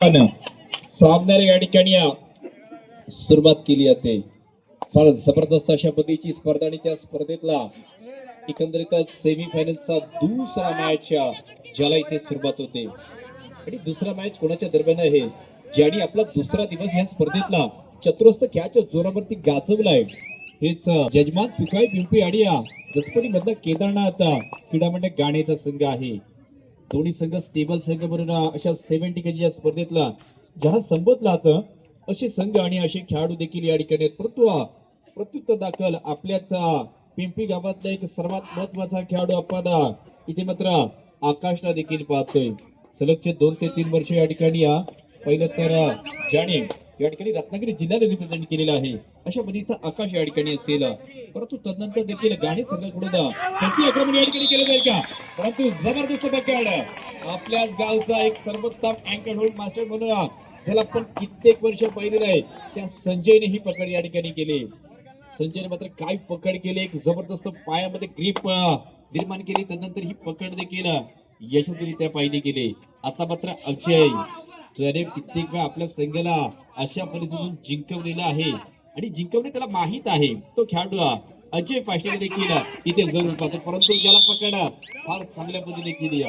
पण सामन्याला या ठिकाणी सुरुवात केली जाते. फार जबरदस्त अशा पद्धतीची स्पर्धा आणि त्या स्पर्धेतला एकंदरीतच सेमीफायनलचा दुसरा मॅच ज्याला इथे सुरुवात होते. आणि दुसरा मॅच कोणाच्या दरम्यान आहे? ज्याने आपला दुसरा दिवस या स्पर्धेतला चतुरस्थ खेळाच्या जोरावरती गाजवलाय. हेच यजमान सुखाय पिंपी आणि जसपणी मधला केदारनाथ क्रीडा मंडळ गाण्याचा संघ आहे. दोन्ही संघ स्टेबल संघ म्हणून अशा सेव्हन्टी टिकेच्या या स्पर्धेतला जहा संबोधला आता असे संघ आणि असे खेळाडू देखील या ठिकाणी आहेत. परंतु प्रत्युत्तर दाखल आपल्याच पिंपी गावातला एक सर्वात महत्त्वाचा खेळाडू आपण इथे मात्र आकाशला देखील पाहतोय. सलगचे दोन ते तीन वर्ष या ठिकाणी पहिलं तर जाणे ज्याने या ठिकाणी रत्नागिरी जिल्ह्याने रिप्रेझेंट केलेला आहे. अशा पद्धतीचा आकाश या ठिकाणी असेल. परंतु तदनंतर देखील गाणे संघाकडून प्रति आक्रमण या ठिकाणी केलं जाईल का? परंतु जबरदस्त बॅकहँड आपल्याच गावचा एक सर्वोत्तम अँकर होल्ड मास्टर म्हणून ज्याला आपण कित्येक वर्ष पाहिलेलं आहे त्या संजयने ही पकड या ठिकाणी केली. संजयने मात्र काय पकड केली? एक जबरदस्त पायामध्ये ग्रीप निर्माण केली. त्यानंतर ही पकड देखील यशस्वीरित्या पाहिली गेली आता मात्र अक्षय ज्याने कित्येक वेळा आपल्या संघाला अशा पद्धतीतून जिंकवलेलं आहे. आणि जिंकवणे त्याला माहीत आहे. तो खेळाडू अजय पाटील देखील इथे जरूर पाहतो परंतु ज्याला पकड. फार चांगल्या पद्धतीने केली.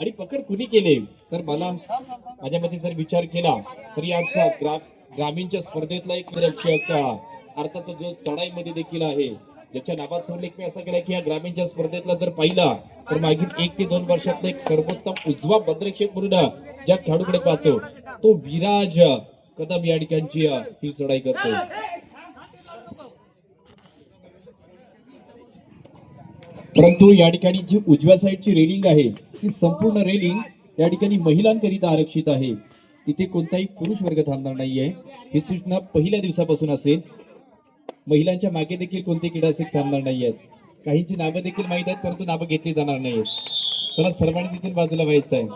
आणि पकड कुणी केले? तर मला माझ्या मते जर विचार केला तर याचा ग्रा ग्रामीणच्या स्पर्धेतला एक निरीक्षक अर्थात जो चढाईमध्ये देखील आहे ज्याच्या नावात उल्लेख मी असा केला की या ग्रामीणच्या स्पर्धेतला जर पाहिला तर मागील एक ते दोन वर्षातला एक सर्वोत्तम उजवा बद्रेक्षक म्हणून ज्या खेळाडूकडे पाहतो तो विराज कदम या ठिकाणची ही चढाई करतो परंतु या ठिकाणी जी उजव्या साईडची रेलिंग आहे ती संपूर्ण रेलिंग या ठिकाणी महिलांकरिता आरक्षित आहे. इथे कोणताही पुरुष वर्ग थांबणार नाहीये. ही सूचना पहिल्या दिवसापासून असेल. महिलांच्या मागे देखील कोणते क्रीडा थांबणार नाही आहेत काहींची नावं देखील माहीत आहेत परंतु नावं घेतली जाणार नाहीत त्याला सर्वांनी तिथून बाजूला व्हायचं आहे.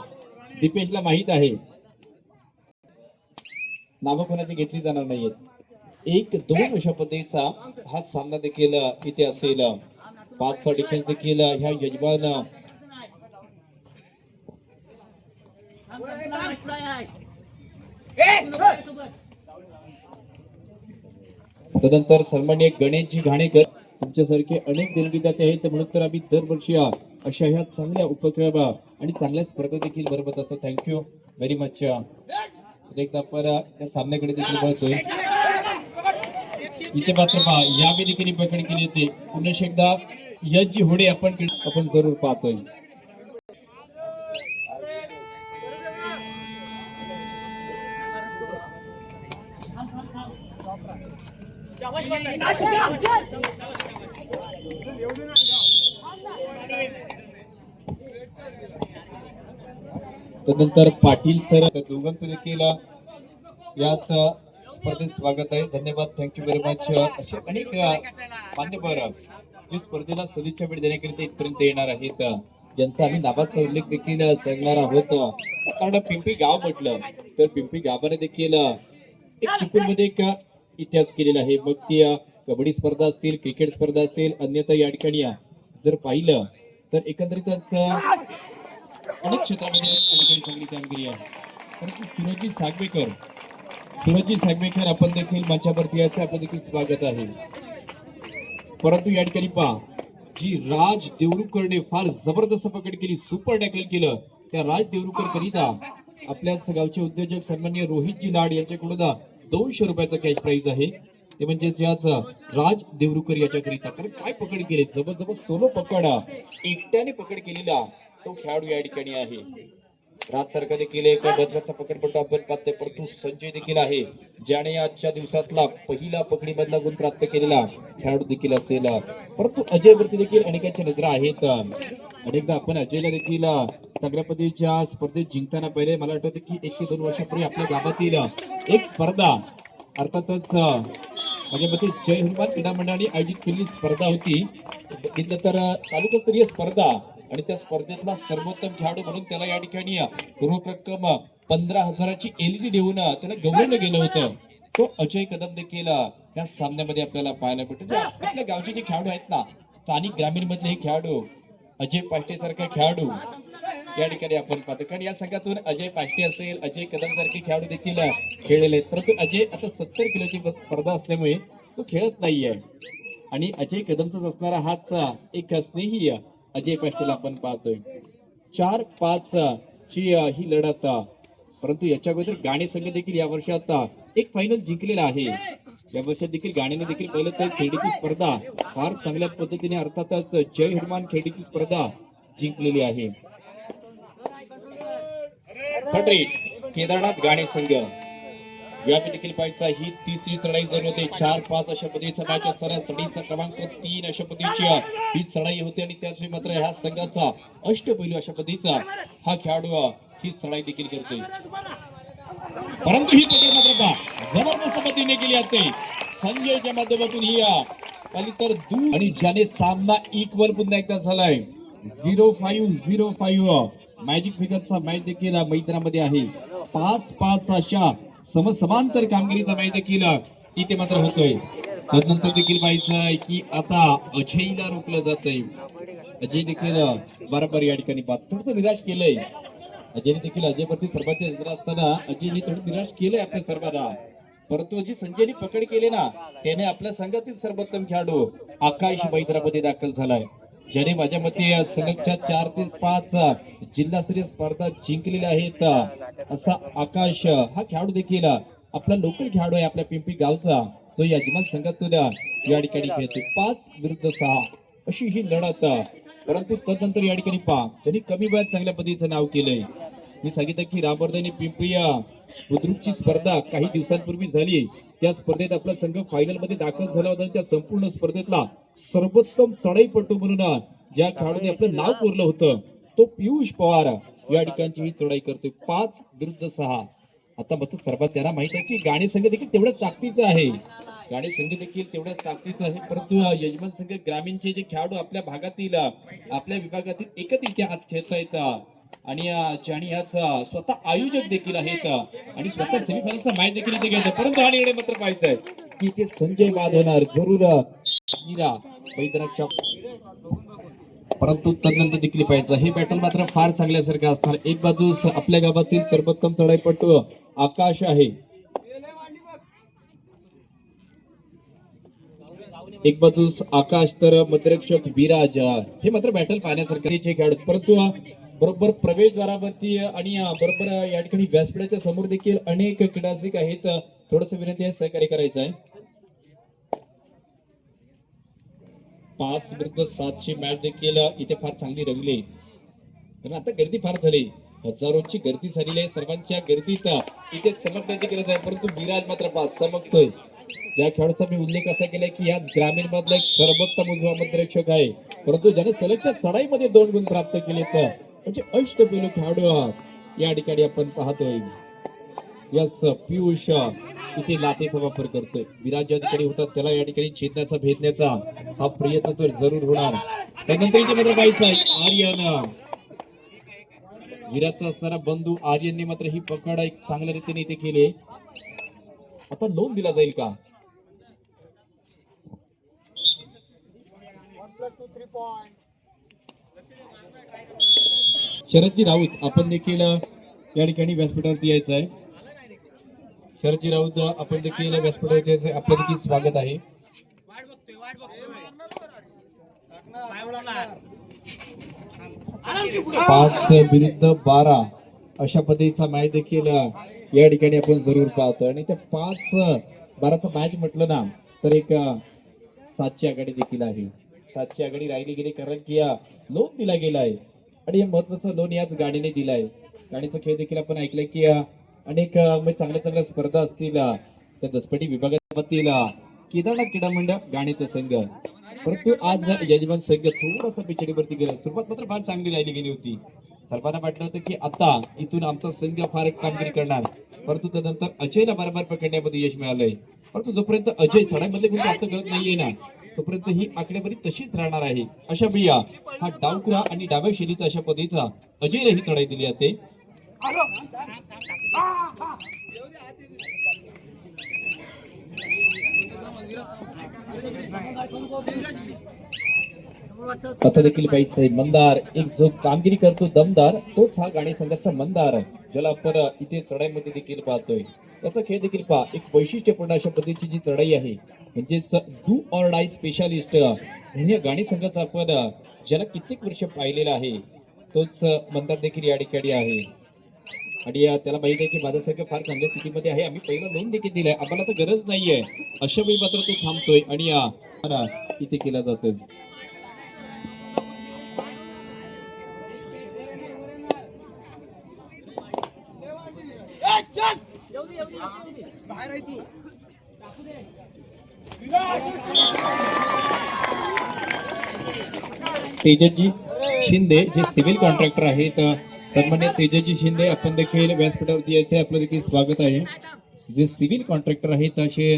दीपेशला माहीत आहे. नावं कोणाची घेतली जाणार नाहीयेत. एक दोन अशा पद्धतीचा हा सामना देखील इथे असेल. पाचचा डिफेन्स देखील ह्या यजमान. तदनंतर सन्मान्य गणेशजी घाणेकर तुमच्यासारखे अनेक देणगीदाते आहेत म्हणून तर आम्ही दरवर्षी अशा ह्या चांगल्या उपक्रम आणि चांगल्या स्पर्धा देखील बरोबर असतो. थँक्यू व्हेरी मच एकदा पर आ, त्या सामन्याकडे देखील बघतोय. इथे मात्र पहा या देखील पकड केली होती. पुन्हा एकदा याची होडी आपण आपण जरूर पाहतोय. त्यानंतर पाटील सर दोघांचं देखील याच स्पर्धेत स्वागत आहे. धन्यवाद. थँक्यू व्हेरी मच असे अनेक मान्यवर जे स्पर्धेला सदिच्छा भेट देण्याकरिता इथपर्यंत येणार आहेत. ज्यांचा आम्ही नावाचा उल्लेख देखील सांगणार आहोत. कारण पिंपरी गाव म्हटलं तर पिंपरी गावाने देखील एक चिपळूणमध्ये एक इतिहास केलेला आहे. मग ती कबड्डी स्पर्धा असतील क्रिकेट स्पर्धा असतील अन्यथा या ठिकाणी जर पाहिलं तर एकंदरीतच अनेक क्षेत्रामध्ये चांगली कामगिरी आहे. परंतु सुरजी सागवेकर सुरजी सागवेकर आपण देखील मंचावरती याचं आपण देखील स्वागत आहे. परंतु या ठिकाणी पहा जी राज देवरुकरने फार जबरदस्त पकड केली सुपर टॅकल केलं त्या राज देवरुकर करिता आपल्याच गावचे उद्योजक सन्मान्य रोहितजी लाड यांच्याकडून दोनशे रुपयाचा कॅश प्राइज आहे. ते म्हणजे याच राज देवरुकर याच्याकरिता कारण काय पकड केले? जबरजबर सोलो पकड. एकट्याने पकड केलेला तो खेळाडू या ठिकाणी आहे. राज सरकार देखील एक महत्त्वाचा पकडपट्टू आपण पाहतोय परंतु संजय देखील आहे ज्याने आजच्या दिवसातला पहिला पकडीमधला गुण प्राप्त केलेला खेळाडू देखील असेल. परंतु अजयवरती देखील अनेकांच्या नजरा आहेत. अनेकदा आपण अजयला देखील चांगल्या स्पर्धेत जिंकताना पहिले मला वाटतं की एकशे दोन वर्षापूर्वी आपल्या गावातील एक स्पर्धा अर्थातच माझ्या मते जय हनुमान क्रीडा मंडळाने आयोजित केलेली स्पर्धा होती. बघितलं तर तालुकास्तरीय स्पर्धा आणि त्या स्पर्धेतला सर्वोत्तम खेळाडू म्हणून त्याला या ठिकाणी रोख रक्कम पंधरा हजाराची एलईडी देऊन त्याला गौरवलं गेलं होतं. तो अजय कदम देखील या सामन्यामध्ये आपल्याला पाहायला भेटतो. आपल्या गावचे जे खेळाडू आहेत ना स्थानिक ग्रामीण मधले हे खेळाडू अजय पाष्टे सारखे खेळाडू या ठिकाणी आपण पाहतो. कारण या संघातून अजय पाष्टे असेल अजय कदम सारखे खेळाडू देखील खेळलेले आहेत. परंतु अजय आता सत्तर किलोची स्पर्धा असल्यामुळे तो खेळत नाहीये. आणि अजय कदमचाच असणारा हाच एक स्नेही अजय पाष्टेला आपण पाहतोय. चार पाच ची ही लढत परंतु याच्या अगोदर गाणे संघ देखील या वर्षात एक फायनल जिंकलेला आहे. या वर्षात देखील गाण्याने देखील पहिलं तर खेळीची स्पर्धा फार चांगल्या पद्धतीने अर्थातच जय हनुमान खेळीची स्पर्धा जिंकलेली आहे. खडरे केदारनाथ गाणे संघ. यावेळी देखील पाहायचा ही तिसरी चढाई जर होते. चार पाच अशा पद्धतीचा मॅच असताना चढाईचा क्रमांक तीन अशा पद्धतीची ही चढाई होती आणि त्याच मात्र ह्या संघाचा अष्टपैलू अशा पद्धतीचा हा खेळाडू ही चढाई देखील करतोय. परंतु ही पकड मात्र जबरदस्त पद्धतीने केली जाते संजयच्या माध्यमातून ही आली तर दूर आणि ज्याने सामना इक्वल पुन्हा एकदा झालाय. Zero five zero five. Magic फिगरचा match देखील मैदानामध्ये आहे. पाच पाच अशा समसमांतर कामगिरीचा माहिती देखील इथे मात्र होतोय. तदनंतर देखील पाहायचं की आता अजयला रोखलं जातंय. अजय देखील बरोबर या ठिकाणी बात थोडस निराश केलंय. अजयने देखील अजयवरती सर्वात यंत्र असताना अजयने थोडं निराश केलंय आपल्या सर्वांना. परंतु जी संजयने पकड केली ना त्याने आपल्या संघातील सर्वोत्तम खेळाडू आकाश मैदानामध्ये दाखल झालाय. ज्याने माझ्या मते सलगच्या चार ते पाच जिल्हास्तरीय स्पर्धा जिंकलेल्या आहेत. असा आकाश हा खेळाडू देखील आपला लोकल खेळाडू आहे आपल्या पिंपरी गावचा. जो यजमान संघातून या ठिकाणी खेळतो. पाच विरुद्ध सहा. अशी ही लढत. परंतु तदनंतर या ठिकाणी पहा. त्यांनी कमी वयात चांगल्या पद्धतीचं नाव केलंय. मी सांगितलं की रामवर्धन पिंपरी बुद्रुकची स्पर्धा काही दिवसांपूर्वी झाली. त्या स्पर्धेत आपला संघ फायनलमध्ये दाखल झाला होता. त्या संपूर्ण स्पर्धेतला सर्वोत्तम चढाईपटू म्हणून ज्या खेळाडूने आपलं नाव कोरलं होतं तो पियुष पवार या ठिकाणची ही चढाई करतोय. पाच विरुद्ध सहा. आता मात्र सर्वात त्यांना माहीत आहे की गाणे संघ देखील तेवढ्याच ताकदीचा आहे. गाणे संघ देखील तेवढ्याच ताकदीचा आहे. परंतु यजमान संघ ग्रामीणचे जे खेळाडू आपल्या भागातील आपल्या विभागातील एकच इथे आज खेळता अ, आणि अ, ज्यांनी याच स्वतः आयोजक देखील आहेत आणि स्वतः सेमीफायनलचा मॅच देखील इथे घ्यायचा परंतु हा निर्णय मात्र पाहायचा आहे की इथे संजय बाद होणार जरूर अ, मीरा मैदानाच्या परंतु तदनंतर देखील पाहायचं हे बॅटल मात्र फार चांगल्यासारखं असणार. एक बाजूस आपल्या गावातील सर्वोत्तम चढाईपटू आकाश आहे. एक बाजूस आकाश तर मध्यरक्षक विराज हे मात्र बॅटल पाहण्यासारखे खेळाडू परंतु बरोबर प्रवेशद्वारावरती आणि बरोबर या ठिकाणी व्यासपीठाच्या समोर देखील अनेक क्रीडासिक आहेत. थोडस विनंती आहे सहकार्य करायचं आहे. पाच विरुद्ध सातची मॅच देखील इथे फार चांगली रंगली. कारण आता गर्दी फार झाली. हजारोची गर्दी झालेली आहे. सर्वांच्या गर्दीत इथे चमकण्याची गरज आहे. परंतु विराज मात्र पाच चमकतोय. ज्या खेळाडूचा मी उल्लेख असा केलाय की याच ग्रामीण मधला एक सर्वोत्तम उजवा मध्यरक्षक आहे. परंतु ज्याने सलगच्या चढाईमध्ये दोन गुण प्राप्त केले तर म्हणजे अष्टपैलू खेळाडू या ठिकाणी आपण पाहतोय. यस पियुष इथे लातेचा वापर करतोय. विराज ज्या ठिकाणी होतात त्याला या ठिकाणी छेदण्याचा भेदण्याचा हा प्रयत्न तर जरूर होणार. त्यानंतर इथे मात्र पाहायचं आहे आर्यन. विराजचा असणारा बंधू आर्यनने मात्र ही पकड एक चांगल्या रीतीने इथे केली. आता लोन दिला जाईल का? शरदजी राऊत आपण देखील या ठिकाणी व्यासपीठावरती यायचं आहे. शरदजी राऊत आपण देखील व्यासपीठावरती यायचं आपलं देखील स्वागत आहे. पाच विरुद्ध बारा अशा पद्धतीचा मॅच देखील या ठिकाणी आपण जरूर पाहतो आणि त्या पाच बाराचा मॅच म्हटलं ना तर एक सातची आघाडी देखील आहे. सातची आघाडी राहिली गेली कारण की लोन दिला गेला आहे आणि हे महत्वाचं लोन याच गाडीने दिलाय. गाडीचा खेळ देखील आपण ऐकलंय की अनेक म्हणजे चांगल्या चांगल्या स्पर्धा असतील त्या दसपटी विभागातील केदारनाथ क्रीडा मंडळ गाण्याचा संघ. परंतु आज यजमान संघ थोडासा पिछडीवरती गेला. सुरुवात मात्र फार चांगली राहिली गेली होती. सर्वांना वाटलं होतं की आता इथून आमचा संघ फार कामगिरी करणार. परंतु त्यानंतर अजयला बरोबर पकडण्यामध्ये यश मिळालंय. परंतु जोपर्यंत अजय चढाईमधले गुण प्राप्त करत नाहीये ना तोपर्यंत ही आकडेवारी तशीच राहणार आहे. अशा बिया हा डावखुरा आणि डाव्या शैलीचा अशा पद्धतीचा अजयला ही चढाई दिली जाते. आता देखील पाहिजे मंदार एक जो कामगिरी करतो दमदार तोच हा गाणी संघाचा मंदार ज्याला आपण इथे चढाईमध्ये देखील पाहतोय. त्याचा खेळ देखील पहा. एक वैशिष्ट्यपूर्ण अशा पद्धतीची जी चढाई आहे म्हणजेच डू ऑर डाय स्पेशालिस्ट या गाणी संघाचा आपण ज्याला कित्येक वर्ष पाहिलेला आहे तोच मंदार देखील या ठिकाणी आहे. आणि त्याला माहिती आहे की माझा संघ फार चांगल्या स्थितीमध्ये आहे. आम्ही पहिला लोन देखील दिलाय. आम्हाला तर गरज नाहीये. अशा वेळी मात्र तो थांबतोय आणि इथे केला जातोय. तेजसजी शिंदे जे सिव्हिल कॉन्ट्रॅक्टर आहेत सन्मान्य तेजसजी शिंदे आपण देखील व्यासपीठावरती यायचे आपलं देखील स्वागत आहे. जे सिव्हिल कॉन्ट्रॅक्टर आहेत असे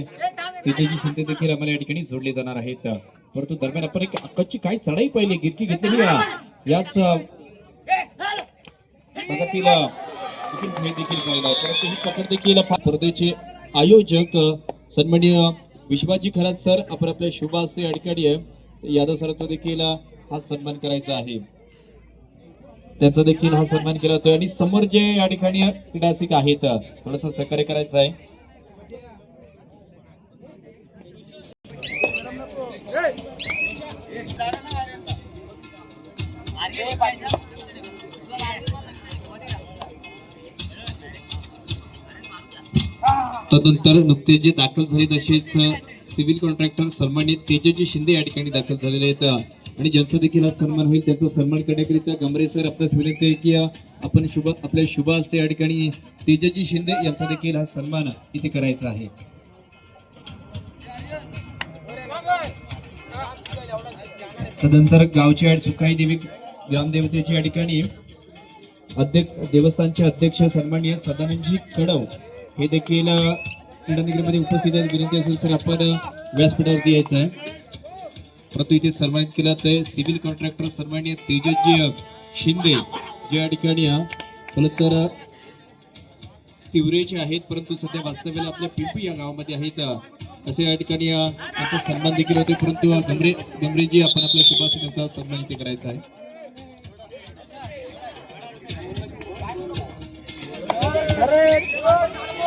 तेजसजी शिंदे देखील आम्हाला या ठिकाणी जोडले जाणार आहेत. परंतु दरम्यान आपण एक अक्कची काय चढाई पाहिली? गिरकी घेतलेली याच भागातील देखील परंतु ही पकड देखील स्पर्धेचे आयोजक सन्माननीय विश्वाजी खरात सर आपण आपल्या शुभ असते आहे. यादव सरांचा देखील हा सन्मान करायचा आहे. त्याचा देखील हा सन्मान केला जातोय. आणि समोर जे या ठिकाणी क्रीडासिक आहेत थोडस सहकार्य करायचं आहे. तदनंतर नुकतेच जे दाखल झाले तसेच सिव्हिल कॉन्ट्रॅक्टर सन्मानित तेजजी शिंदे या ठिकाणी दाखल झालेले आहेत. आणि ज्यांचा देखील आज सन्मान होईल त्यांचा सन्मान करण्याकरिता गमरे सर आपल्यास विनंती आहे की आपण शुभ आपल्या शुभ असते या ठिकाणी तेजजी शिंदे यांचा देखील हा सन्मान इथे करायचा आहे. तदनंतर गावची आड सुखाई देवी ग्रामदेवतेची या ठिकाणी अध्यक्ष देवस्थानचे अध्यक्ष सन्माननीय सदानंदजी कडव हे देखील क्रीडानगरीमध्ये उपस्थित आहेत. विनंती असेल तर आपण व्यासपीठावरती यायचं आहे. परंतु इथे सन्मानित केला आहे सिव्हिल कॉन्ट्रॅक्टर सन्मान्य तेजसजी शिंदे. जे या ठिकाणी खरं तर तिवरेचे आहेत. परंतु सध्या वास्तव्याला आपल्या पिंपी या गावामध्ये आहेत असे या ठिकाणी असं त्यांचा सन्मान देखील होते परंतु गमरे गमरेजी आपण आपल्या शुभास त्यांचा सन्मान इथे करायचा आहे.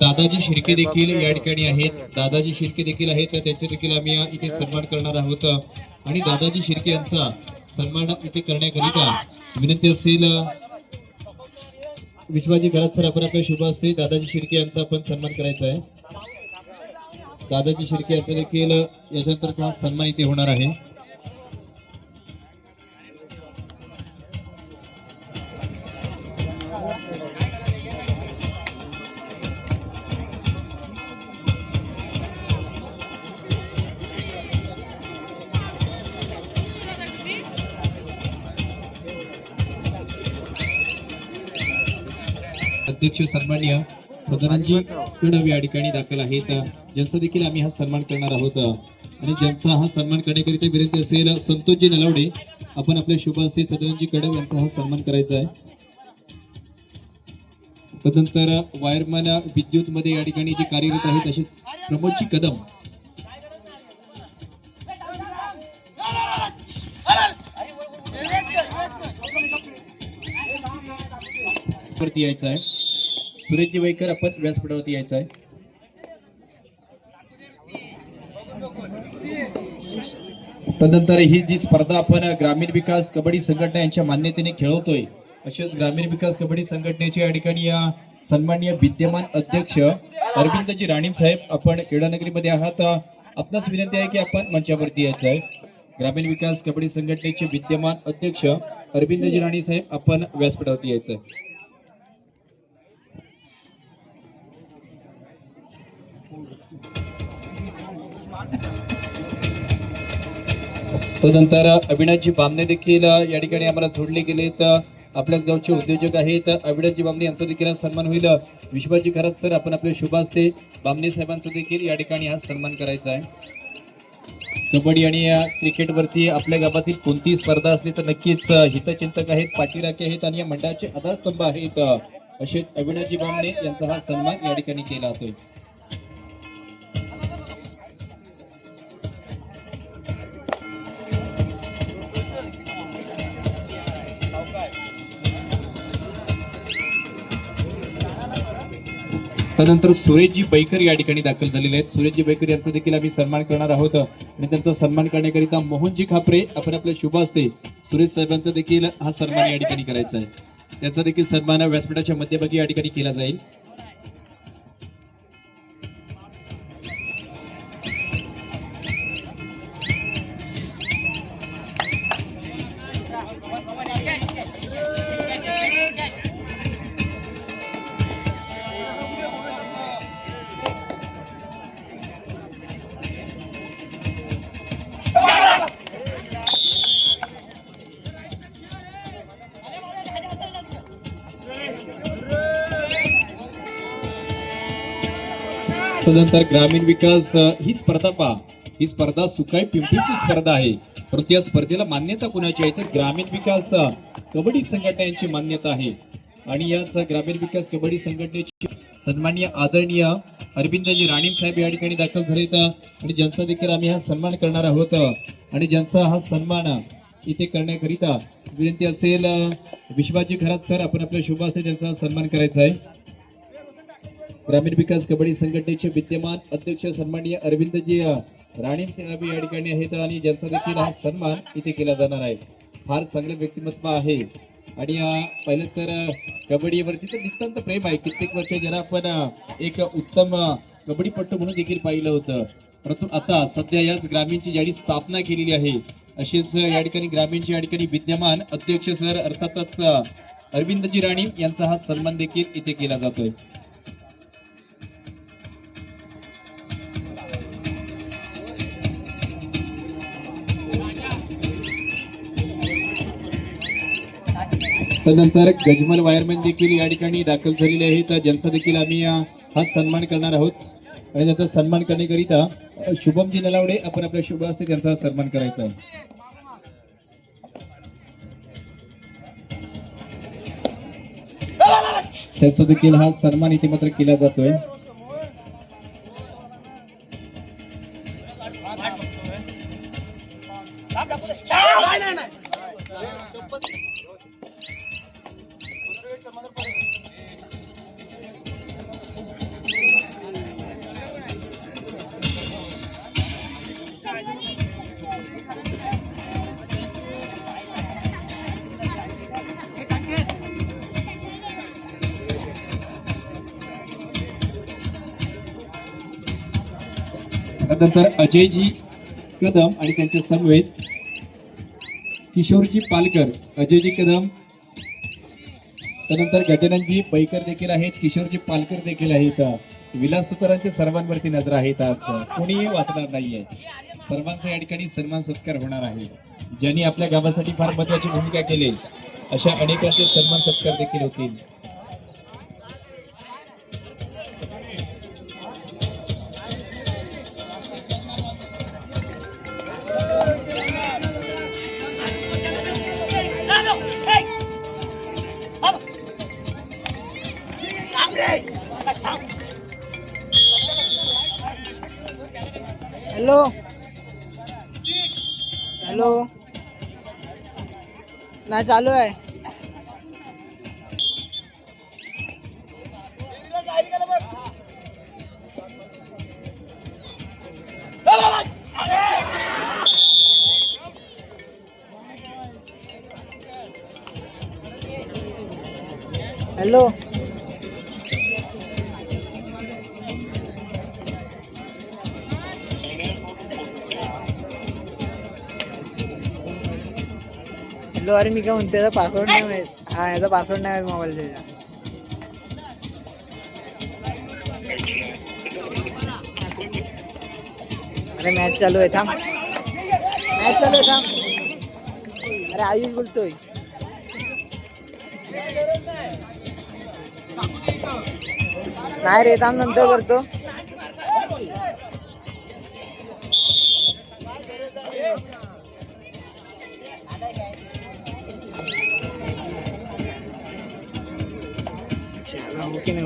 दादाजी शिर्के देखील या ठिकाणी आहेत. दादाजी शिर्के देखील आहेत. तर त्यांचे देखील आम्ही इथे सन्मान करणार आहोत. आणि दादाजी शिर्के यांचा सन्मान इथे करण्याकरिता विनंती असेल विश्वाजी घरात सर आपण आपल्या शुभ असते दादाजी शिर्के यांचा आपण सन्मान करायचा आहे. दादाजी शिर्के यांचा देखील याच्यानंतरचा सन्मान इथे होणार आहे. सन्मान्य सदानंदजी कडव या ठिकाणी दाखल आहेत. ज्यांचा देखील आम्ही हा सन्मान करणार आहोत. आणि ज्यांचा हा सन्मान करण्याकरिता विनंती असेल संतोषजी नलावडे आपण आपल्या शुभ असते कडव यांचा हा सन्मान करायचा आहे. तदनंतर वायरमॅन विद्युत मध्ये या ठिकाणी जे कार्यरत आहेत असे प्रमोदजी कदम. वरती यायचं आहे. सुरेशजी वैकर आपण व्यासपीठावरती यायचं आहे. तदनंतर ही जी स्पर्धा आपण ग्रामीण विकास कबड्डी संघटना यांच्या मान्यतेने खेळवतोय अशाच ग्रामीण विकास कबड्डी संघटनेच्या या ठिकाणी या सन्माननीय विद्यमान अध्यक्ष अरविंदजी राणीम साहेब आपण क्रीडानगरीमध्ये आहात. आपणास विनंती आहे की आपण मंचावरती यायचं आहे. ग्रामीण विकास कबड्डी संघटनेचे विद्यमान अध्यक्ष अरविंदजी राणी साहेब आपण व्यासपीठावरती यायचं आहे. त्यानंतर अविनाशजी बामणे देखील या ठिकाणी आम्हाला जोडले गेलेत. आपल्याच गावचे उद्योजक आहेत. अविनाशजी बामणे यांचा देखील सन्मान होईल. विश्वाजी खरंच सर आपण आपले शुभ असते बामणे साहेबांचा देखील या ठिकाणी हा सन्मान करायचा आहे. कबड्डी आणि या क्रिकेटवरती आपल्या गावातील कोणतीही स्पर्धा असली तर नक्कीच हितचिंतक आहेत पाठीराखे आहेत आणि या मंडळाचे आधारस्तंभ आहेत. असेच अविनाशजी बामणे यांचा हा सन्मान या ठिकाणी केला जातोय. त्यानंतर सुरेशजी बैकर या ठिकाणी दाखल झालेले आहेत. सुरेशजी बैकर यांचा देखील आम्ही सन्मान करणार आहोत. आणि त्यांचा सन्मान करण्याकरिता मोहनजी खापरे आपण आपल्या शुभ असते सुरेश साहेबांचा देखील हा सन्मान या ठिकाणी करायचा आहे. त्यांचा देखील सन्मान व्यासपीठाच्या मध्यभागी या ठिकाणी केला जाईल. त्यानंतर ग्रामीण विकास ही स्पर्धा पहा. ही स्पर्धा सुकाई पिंपरीची स्पर्धा आहे. परंतु या स्पर्धेला मान्यता कुणाची आहे? तर ग्रामीण विकास कबड्डी संघटनेची मान्यता आहे. आणि याच ग्रामीण विकास कबड्डी संघटनेची सन्माननीय आदरणीय अरविंदजी राणीम साहेब या ठिकाणी दाखल झालेत. आणि ज्यांचा देखील आम्ही हा सन्मान करणार आहोत आणि ज्यांचा हा सन्मान इथे करण्याकरिता विनंती असेल विश्वाजी खरात सर आपण आपल्या शुभ त्यांचा सन्मान करायचा आहे. ग्रामीण विकास कबड्डी संघटनेचे विद्यमान अध्यक्ष सन्माननीय अरविंदजी राणीम या ठिकाणी आहेत आणि ज्यांचा देखील हा सन्मान इथे केला जाणार आहे. फार चांगलं व्यक्तिमत्व आहे. आणि अ, पहिलं तर कबड्डीवरती तर नितांत प्रेम आहे. कित्येक वर्ष ज्याला आपण एक उत्तम कबड्डीपट्टू म्हणून देखील पाहिलं होतं. परंतु आता सध्या याच ग्रामीणची ज्याची स्थापना केलेली आहे. अशीच या ठिकाणी ग्रामीणच्या या ठिकाणी विद्यमान अध्यक्ष सर अर्थातच अरविंदजी राणी यांचा हा सन्मान देखील इथे केला जातोय. त्यानंतर गजमल वायरमॅन देखील या ठिकाणी दाखल झालेले आहेत. ज्यांचा देखील आम्ही हा सन्मान करणार आहोत. आणि त्याचा सन्मान करण्याकरिता शुभमजी नलावडे आपण आपल्या शुभ असते त्यांचा सन्मान करायचा आहे. त्यांचा देखील हा सन्मान इथे मात्र केला जातोय. त्यानंतर अजयजी कदम आणि त्यांच्या समवेत किशोरजी पालकर अजयजी कदम. त्यानंतर गजाननजी पैकर देखील आहेत किशोरजी पालकर देखील आहेत. विलास सुतारांच्या सर्वांवरती नजर आहेत आज कोणीही वाचणार नाहीये. सर्वांचा या ठिकाणी सन्मान सत्कार होणार आहे. ज्यांनी आपल्या गावासाठी फार महत्वाची भूमिका केली अशा अनेकांचे सन्मान सत्कार देखील होतील. हॅलो. हॅलो. नाही चालू आहे. हॅलो. हॅलो अरे मी काय म्हणते याचा पासवर्ड नाही माहीत. हा याचा पासवर्ड नाही माहीत मोबाईल त्याचा अरे मॅच चालू आहे थांब. मॅच चालू आहे थांब. अरे आयुष बोलतोय. नाही रे थांब नंतर करतो. चला, ओके नाही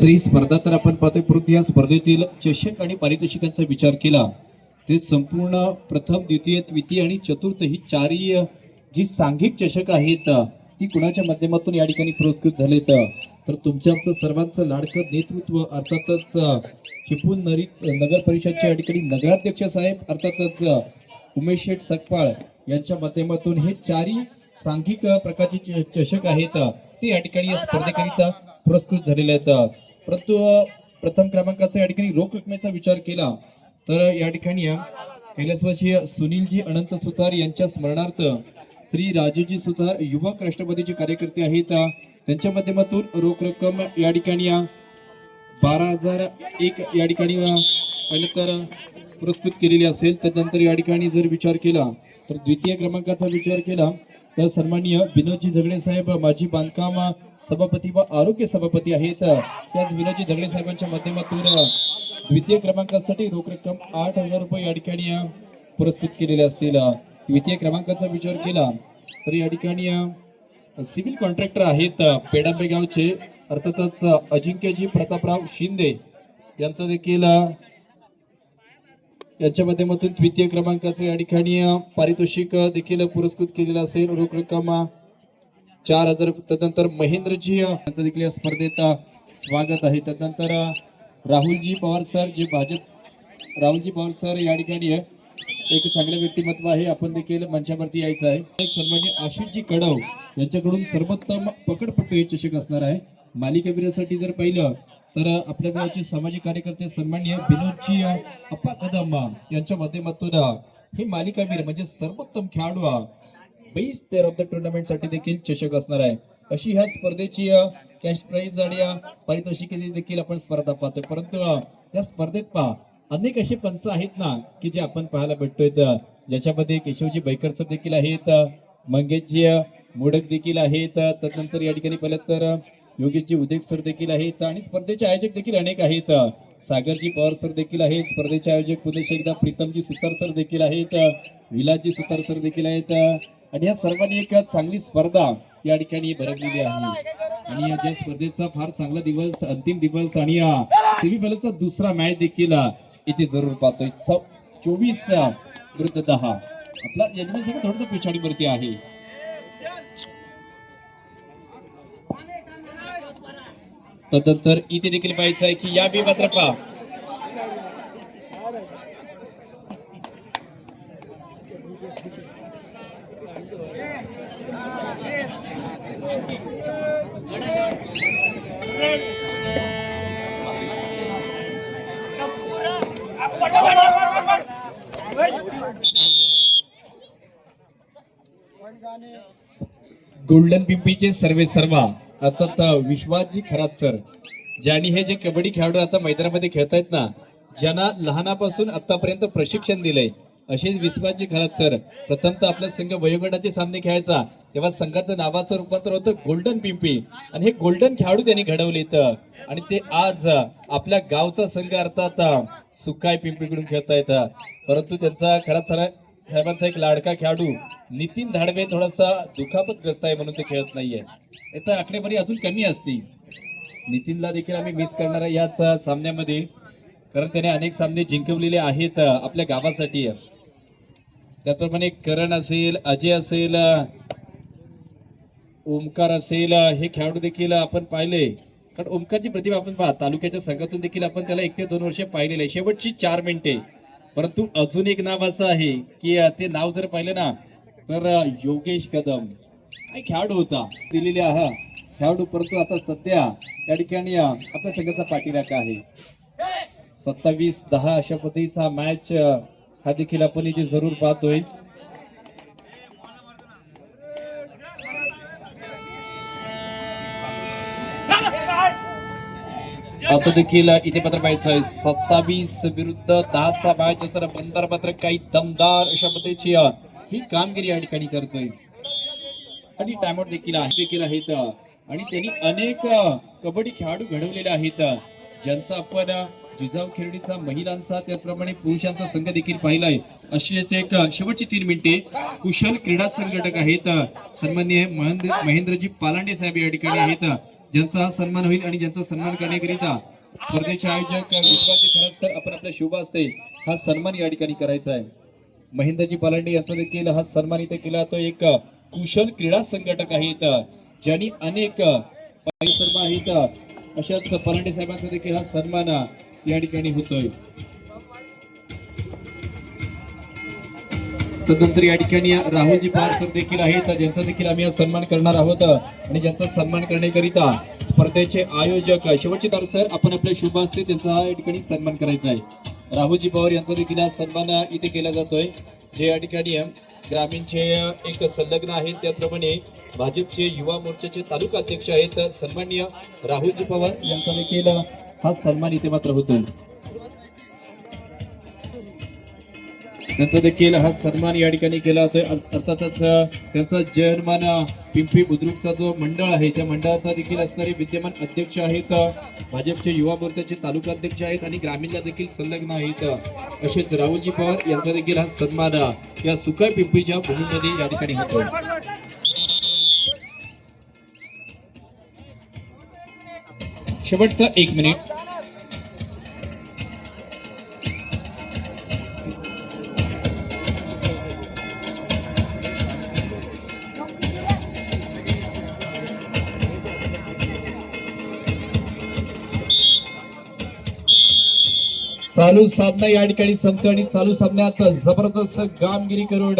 मात्र ही स्पर्धा तर आपण पाहतोय परंतु या स्पर्धेतील चषक आणि पारितोषिकांचा विचार केला. ते संपूर्ण प्रथम द्वितीय द्वितीय आणि चतुर्थ ही चारही जी सांघिक चषक आहेत ती कुणाच्या माध्यमातून या ठिकाणी पुरस्कृत झालेत? तर तुमच्या आमचं सर्वांचं लाडकं नेतृत्व अर्थातच चिपून चिपळूण नरी नगर परिषदच्या या ठिकाणी नगराध्यक्ष साहेब अर्थातच उमेश शेठ सकपाळ यांच्या माध्यमातून हे चारही सांघिक प्रकारचे चषक आहेत ते या ठिकाणी या स्पर्धेकरिता पुरस्कृत झालेले आहेत. परंतु प्रथम क्रमांकाचा या ठिकाणी रोख रकमेचा विचार केला तर या ठिकाणी कैलासवासी सुनीलजी अनंत सुतार यांच्या स्मरणार्थ श्री राजूजी सुतार युवक राष्ट्रवादीचे कार्यकर्ते आहेत. त्यांच्या माध्यमातून रोख रक्कम या ठिकाणी बारा हजार एक या ठिकाणी तर पुरस्कृत केलेली असेल. त्यानंतर या ठिकाणी जर विचार केला तर द्वितीय क्रमांकाचा विचार केला तर सन्माननीय विनोदजी झगडे साहेब माजी बांधकाम सभापती व आरोग्य सभापती आहेत. त्याच विनोजी झगडे साहेबांच्या माध्यमातून द्वितीय क्रमांकासाठी रोख रक्कम आठ हजार रुपये या ठिकाणी पुरस्कृत केलेले असतील. द्वितीय क्रमांकाचा विचार केला तर या ठिकाणी सिव्हिल कॉन्ट्रॅक्टर आहेत पेडांबे गावचे अर्थातच अजिंक्यजी प्रतापराव शिंदे यांचा देखील यांच्या माध्यमातून द्वितीय क्रमांकाचे या ठिकाणी पारितोषिक देखील पुरस्कृत केलेलं असेल. रोख रक्कम चार हजार त्यानंतर महेंद्रजी यांचं देखील या स्पर्धेत स्वागत आहे. त्यानंतर राहुलजी पवार सर जे भाजप राहुलजी पवार सर या ठिकाणी एक चांगलं व्यक्तिमत्व आहे. आपण देखील मंचावरती यायचं आहे. सन्मान्य आशिषजी कडव यांच्याकडून सर्वोत्तम पकडपट्टू हे चषक असणार आहे. मालिकावीरासाठी जर पाहिलं तर आपल्या गावचे सामाजिक कार्यकर्ते सन्मान्य विनोदजी अप्पा कदम यांच्या माध्यमातून हे मालिकावीर म्हणजे सर्वोत्तम खेळाडू बेस्ट प्लेअर ऑफ द टुर्नामेंटसाठी देखील चषक असणार आहे. अशी ह्या स्पर्धेची कॅश प्राइज आणि पारितोषिके देखील आपण स्पर्धा पाहतोय. परंतु या स्पर्धेत पहा अनेक असे पंच आहेत ना की जे आपण पाहायला भेटतोय. ज्याच्यामध्ये केशवजी बैकर सर देखील आहेत मंगेशजी मोडक देखील आहेत त्यानंतर या ठिकाणी पाहिलं तर योगेशजी उदेक सर देखील आहेत. आणि स्पर्धेचे आयोजक देखील अनेक आहेत. सागरजी पवार सर देखील आहेत. स्पर्धेचे आयोजक पुन्हा एकदा प्रीतमजी सुतार सर देखील आहेत. विलासजी सुतार सर देखील आहेत. आणि या सर्वांनी एक चांगली स्पर्धा या ठिकाणी भरवलेली आहे. आणि या स्पर्धेचा फार चांगला दिवस अंतिम दिवस आणि सेमीफायनलचा दुसरा मॅच देखील इथे जरूर पाहतोय. चोवीस विरुद्ध दहा. आपला यजमान संघ थोडंसं पिछाडीवरती आहे. तदनंतर इथे देखील पाहायचं आहे की या बी मात्र पहा. गोल्डन पिंपीचे सर्वे सर्वा अर्थात विश्वासजी खरात सर. ज्यांनी हे जे कबड्डी खेळाडू आता मैदानामध्ये खेळतायत ना ज्यांना लहानापासून आतापर्यंत प्रशिक्षण दिलंय असेच विश्वासजी खरात सर. प्रथमतः आपला संघ वयोगटाचे सामने खेळायचा तेव्हा संघाचं नावाचं रूपांतर होतं गोल्डन पिंपी. आणि हे गोल्डन खेळाडू त्यांनी घडवले इथं. आणि ते आज आपल्या गावचा संघ अर्थात सुकाय पिंपीकडून खेळतायत परंतु त्यांचा खरा सर साहेबांचा एक लाडका खेळाडू नितीन धाडवे थोडासा दुखापतग्रस्त आहे म्हणून ते खेळत नाहीये. इथं आकडेवारी अजून कमी असती. नितीनला देखील आम्ही मिस करणार आहे याच सामन्यामध्ये. कारण त्याने अनेक सामने जिंकवलेले आहेत आपल्या गावासाठी. त्याचप्रमाणे करण असेल अजय असेल ओमकार असेल हे खेळाडू देखील आपण पाहिले. कारण ओमकारची प्रतिभा आपण पहा तालुक्याच्या संघातून देखील आपण त्याला एक ते दोन वर्ष पाहिलेले शेवटची चार मिनिटे. परंतु अजून एक नाव असं आहे की ते नाव जर पाहिलं ना तर योगेश कदम. खेळाडू होता. दिलेले हा खेळाडू परंतु आता सध्या त्या ठिकाणी आपल्या संघाचा पाठीराखा आहे. सत्तावीस दहा अशा पद्धतीचा मॅच हा देखील आपण इथे जरूर पाहतोय. आता देखील इथे मात्र पाहायचं आहे. सत्तावीस विरुद्ध दहाचा मॅच असताना बंदर मात्र काही दमदार अशा पद्धतीची ही कामगिरी या ठिकाणी करतोय. आणि टायमआउट देखील आहे देखील आहेत. आणि त्यांनी अनेक कबड्डी खेळाडू घडवलेले आहेत. ज्यांचा आपण जिजाऊ खेळणीचा महिलांचा त्याचप्रमाणे पुरुषांचा संघ देखील पाहिलाय. अशीच एक शेवटची तीन मिनिटे कुशल क्रीडा संघटक आहेत. अं, सन्माननीय महेंद्र महेंद्रजी पालांडे साहेब या ठिकाणी आहेत. ज्यांचा हा सन्मान होईल आणि ज्यांचा सन्मान करण्याकरिता स्पर्धेचे आयोजक विश्वाचे खरंच सर आपण आपल्या शुभ असते हा सन्मान या ठिकाणी करायचा आहे. महेंद्रजी पालांडे यांचा देखील हा सन्मान इथे केला तो एक कुशल क्रीडा संघटक आहेत ज्यांनी अनेक अ, आहेत. अशाच पलांडे साहेबांचा देखील हा सन्मान या ठिकाणी होतोय. तदनंतर या ठिकाणी राहुलजी पवार सर देखील आहेत. ज्यांचा देखील आम्ही आज सन्मान करणार आहोत आणि ज्यांचा सन्मान करण्याकरिता स्पर्धेचे आयोजक शेवटचे तार सर आपण आपल्या शुभ असते त्यांचा हा या ठिकाणी सन्मान करायचा आहे. राहुलजी पवार यांचा देखील आज सन्मान इथे केला जातोय. जे या ठिकाणी ग्रामीणचे एक संलग्न आहेत. त्याचप्रमाणे भाजपचे युवा मोर्चाचे तालुका अध्यक्ष आहेत. सन्माननीय राहुलजी पवार यांचा देखील हा सन्मान इथे मात्र होतोय. त्यांचा देखील हा सन्मान या ठिकाणी केला जातोय. अर्थातच त्यांचा जयमान पिंपरी बुद्रुकचा जो मंडळ आहे त्या मंडळाचा देखील असणारे विद्यमान अध्यक्ष आहेत भाजपचे युवा मोर्चाचे तालुका अध्यक्ष आहेत आणि ग्रामीणला देखील संलग्न आहेत असेच राहुलजी पवार यांचा देखील हा सन्मान या सुकाय पिंपरीच्या भूमीमध्ये या ठिकाणी होतो शेवटचा एक मिनिट. चालू साधना या ठिकाणी संपतो आणि चालू सामन्यात जबरदस्त कामगिरी करून